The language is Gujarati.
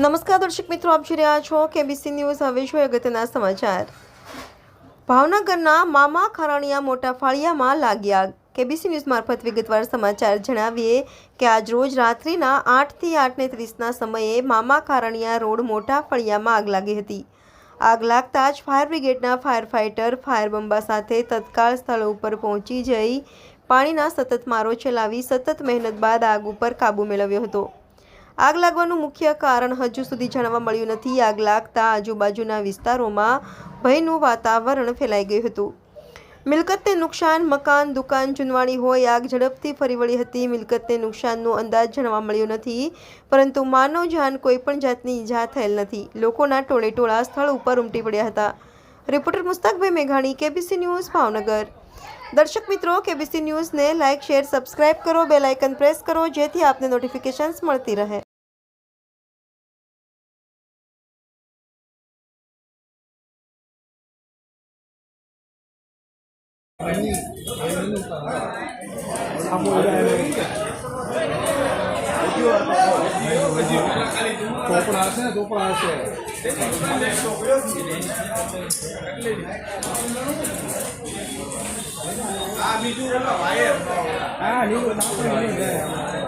નમસ્કાર દર્શક મિત્રો, આપ જોઈ રહ્યા છો કેબીસી ન્યૂઝ હવે જોઈએ અગત્યના સમાચાર. ભાવનગરના મામા ખારાણીયા મોટા ફાળિયામાં લાગી આગ કેબીસી ન્યૂઝ મારફત વિગતવાર સમાચાર જણાવીએ કે આજ રોજ રાત્રિના આઠથી આઠને ત્રીસના સમયે મામા ખારાણીયા રોડ મોટા ફળિયામાં આગ લાગી હતી. આગ લાગતા જ ફાયર બ્રિગેડના ફાયર ફાઇટર ફાયર બંબા સાથે તત્કાળ સ્થળ ઉપર પહોંચી જઈ પાણીના સતત મારો ચલાવી સતત મહેનત બાદ આગ ઉપર કાબૂ મેળવ્યો હતો. આગ લાગવાનું મુખ્ય કારણ હજુ સુધી જાણવા મળ્યું નથી. આગ લાગતા આજુબાજુના વિસ્તારોમાં ભયનું વાતાવરણ ફેલાઈ ગયું હતું. મિલકતને નુકસાન, મકાન, દુકાન, ચૂનવાણી હોય, આગ ઝડપથી ફરી વળી હતી. મિલકતને નુકસાનનો અંદાજ જાણવા મળ્યો નથી, પરંતુ માનવ જાન કોઈ પણ જાતની ઈજા થયેલ નથી. લોકોના ટોળેટોળા સ્થળ ઉપર ઉમટી પડ્યા હતા. રિપોર્ટર મુસ્તાકભાઈ મેઘાણી કેબીસી ન્યૂઝ ભાવનગર દર્શક મિત્રો કેબીસી ન્યૂઝને લાઇક શેર સબસ્ક્રાઇબ કરો બેલ આઇકન પ્રેસ કરો જેથી આપને નોટિફિકેશન્સ મળતી રહે ચોપડા હશે ને ચોપડા હશે હા લીલું આપણે લઈ જાય